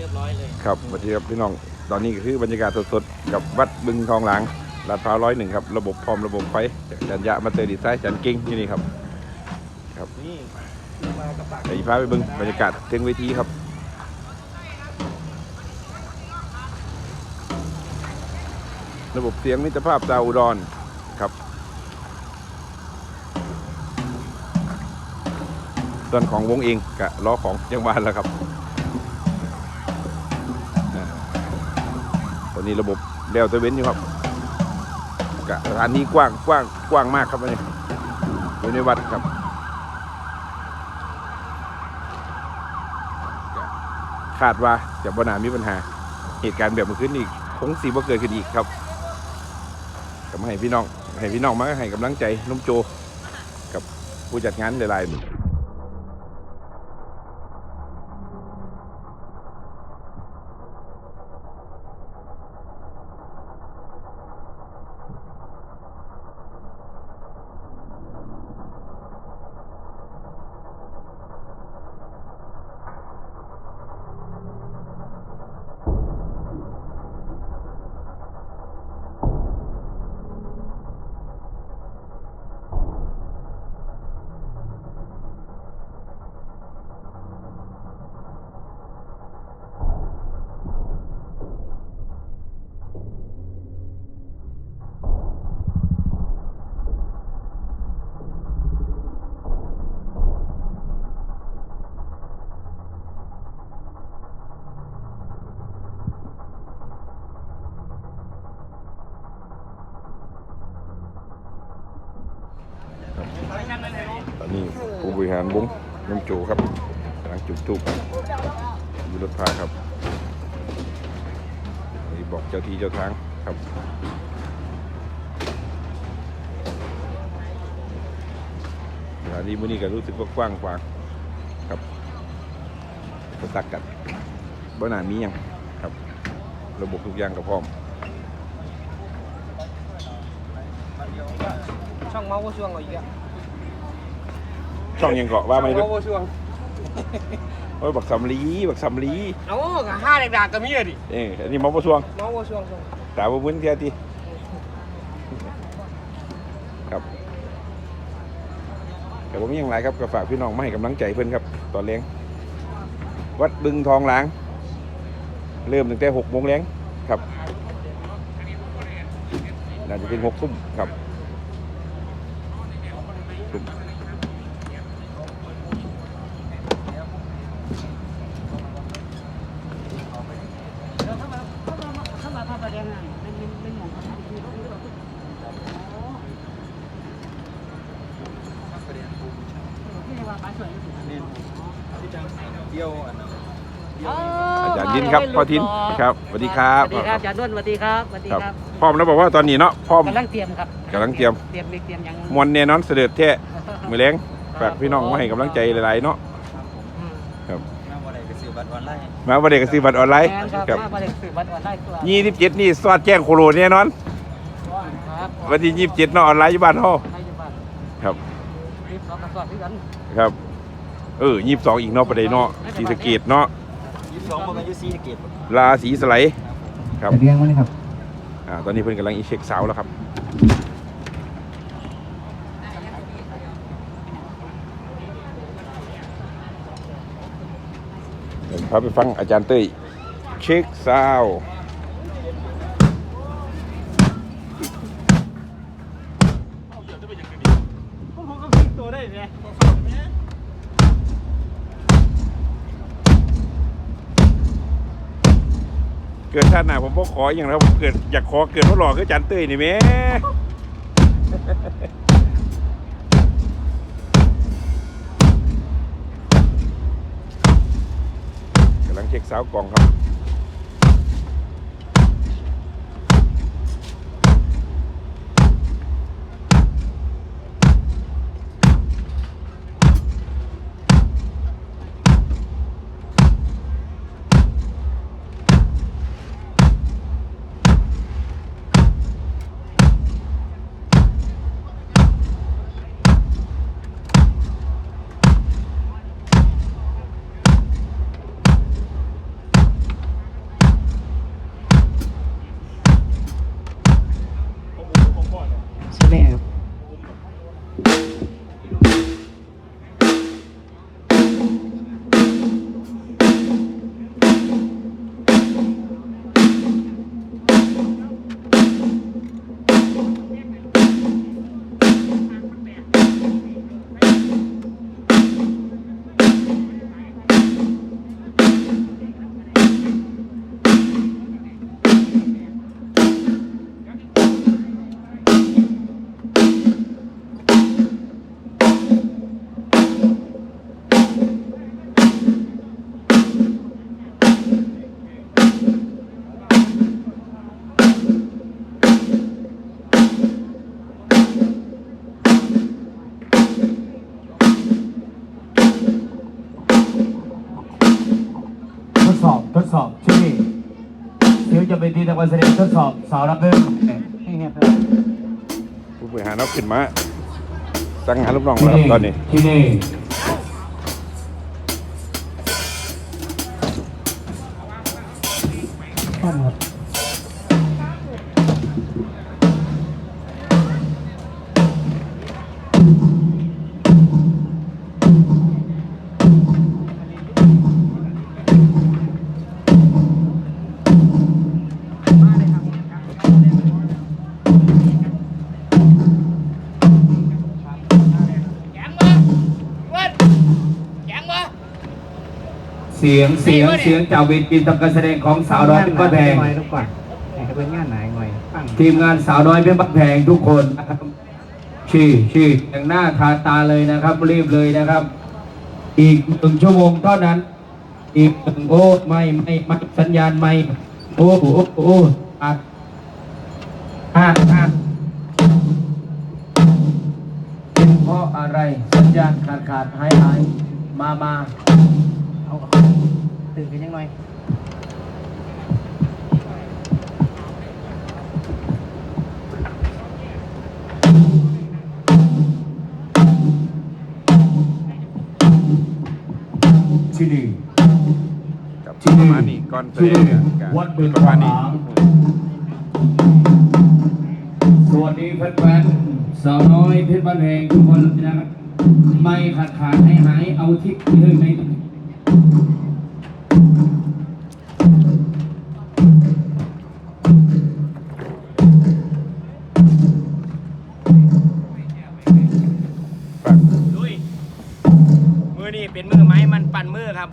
รียบร้อยเลย ครับสวัสดีครับพี่น้องตอนนี้ก็คือบรรยากาศสดๆกับวัดบึงทองหลางลาดพร้าวร้อยหนึ่งครับระบบพร้อมระบบไฟจากจันยะมาเตอร์ดีไซน์จันกิ้งที่นี่ครับนี่มากับปากเดี๋ยวอีพาไปเบึงบรรยากาศเทิงเวทีครับระบบเสียงมิตรภาพดาวอุดรครับส่วนของวงเองกะล้อของยังบ้านแล้วครับ อนนี้ระบบเดลตะเว้นอยู่ครับกะสถานที่กว้างกว้างกว้างมากครับอันนี้อยู่ในวัดครับคาดว่าจะบ่นามีปัญหาเหตุการณ์แบบเมื่อคืนอีกคงสีบ่เกิดขึ้นอีกครับก็มาให้พี่น้องให้พี่น้องมาให้กำลังใจน้องโจ กับผู้จัดงานหลายๆ นนี้ผู้บริหารวงน้องโจครับกำลังจุดทูบอยู่รถพาครับนี่บอกเจ้าที่เจ้าทางครับสถานีมื้อนี้ก็รู้สึกว่ากว้างกว้างครับก็ตักกันบ่น่ามีหยังครับ ระบบทุกอย่างก็พร้อมช่องเมาส์ก็ช่วงเอาอีกอะ ช่องยังเกาะว่าไหมด้วเมายส์ก็ช่วงโอ้ยบักสำลีบักสำลีเอ้ากับห้าแดกๆก็มีอะดิเอ้ยอันนี้มอประสวงเมาส์ก็ช่วงช่วงตาบ่มึนเทียทีครับแต่ผมยังไรครับก็ฝากพี่น้องมาให้กำลังใจเพื่อนครับตอนเลี้ยง วัดบึงทองหลาง เริ่มตั้งแต่หกโมงแรงครับน่าจะเป็นหกทุ่มครับทุ่ม ถ้ามาพระประแดงอะมันมันมันหมองเขาคือเขาคือที่ว่าปลาสวยที่สุด เดียวอันนั้น อาจารย์ยิน ครับพ่อทินครับสวัสดีครับสวัสดีครับอาจารย์นุ่นสวัสดีครับสวัสดีครับครับพร้อมแล้วบอกว่าตอนนี้เนาะพร้อมกำลังเตรียมครับกำลังเตรียมเตรียมเตรียมยังมวนแน่นอนเสด็จแท้มือแรงฝากพี่น้องมาให้กำลังใจหลายๆเนาะอืมครับมาบ่ได้ก็ซื้อบัตรออนไลน์มาประเด็กซื้อบัตรออนไลน์แม่นครับครับมาประเด็นสื่อบัตรออนไลน์ตัวยี่สิบเจ็ดนี่สอดแจ้งโคโรแน่นอนครับวันที่ยี่สิบเจ็ดเนาะออนไลน์อยู่บ้านเฮาให้อยู่บ้านครับรีบสองกระสอบด้วยกันครับ เออยี่สิบสองอีกเนาะประเด็นเนาะสีสะเกตเนาะยี่ สิบสองบ่แม่นอยู่ซีสะเกตบ่ราศีสไลด์ครับเรียงไว้เลยครับอ่าตอนนี้เพิ่นกำลังอีเช็คเสาแล้วครับเดี๋ยวพาไปฟังอาจารย์เต้ยเช็คซาวด์ผมก็คิดตัวได้ไง เกิดชาติหน้าผมบ่ขออย่างแล้วผมเกิดอยากขอเกิดพ่อหล่อคืออาจารย์เต้ยนี่แหม่กำลังเช็คสาวกล่องครับ เดี๋ยวจะไปตีตะวันแสดงทดสอบสาวรับเรื่องให้เงียบเลยผู้บริหารเอาขึ้นมาสั่งหาลูกน้องแล้วครับตอนนี้ ที่นี่ข้อมครับ เสียงเสียงเสียงจากเวทีทำการแสดงของสาวน้อยเป็นบ้านแพงหน่อยทุกก่อนให้เป็นงานไหนหน่อยฟังทีมงานสาวน้อยเป็นบ้านแพงทุกคนนะครับชี้ชี้แต่งหน้าคาตาเลยนะครับรีบเลยนะครับ อีกหนึ่งชั่วโมงเท่านั้น อีกหนึ่งโอ้ไม่ไม่ไม่สัญญาณไม่โอ้โหโอ้โหโอ้โหอัดห้าห้าเป็นเพราะอะไรสัญญาณขาดขาดหายหายมามา เอาตื่นกันยังหน่อยที่นี่กับที่ประมาณนี้ก่อนแสดงเนี่ยวัดบึงประมาณนี้สวัสดีแฟนๆสาวน้อยเพชรบ้านแพงทุกคนนะครับไม่ขาดขาดให้หายเอาที่เลยใน เป็นมือไม้มันปั่นมือครับ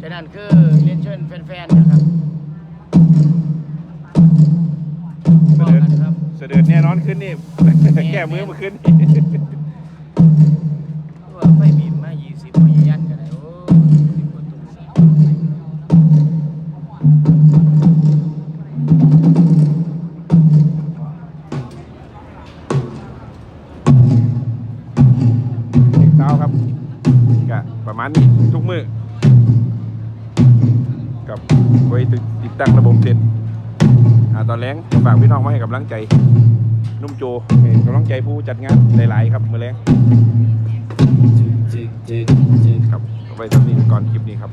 ฉะนั้นคือเรียนเชิญแฟนๆนะครับเสบอกด็จกันครับเสด็จแน่นอนขึ้นนี่แก้มือมาขึ้นว่าไฟบีม กับไว้ติดตั้งระบบเสร็จอ่าตอนแรงก็ฝากพี่น้องมาให้กำลังใจนุ่มโจให้กำลังใจผู้จัดงานหลาย ๆ ครับมือแรงครับเอาไว้ทำนี้ก่อนคลิปนี้ครับ